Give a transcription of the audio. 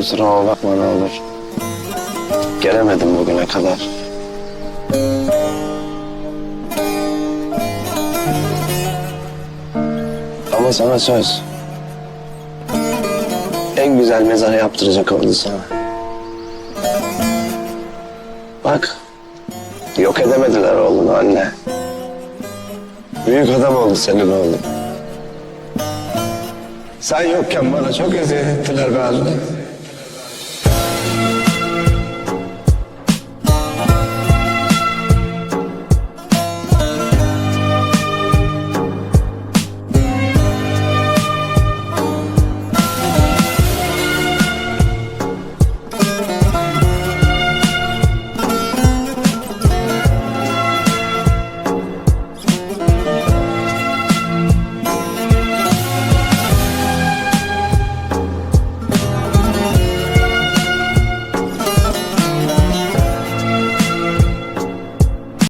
Kusuruma bakma ne olur. Gelemedim bugüne kadar. Ama sana söz. En güzel mezarı yaptıracak oldu sana. Bak. Yok edemediler oğlunu anne. Büyük adam oldu senin oğlun. Sen yokken bana çok eziyet ettiler be anne.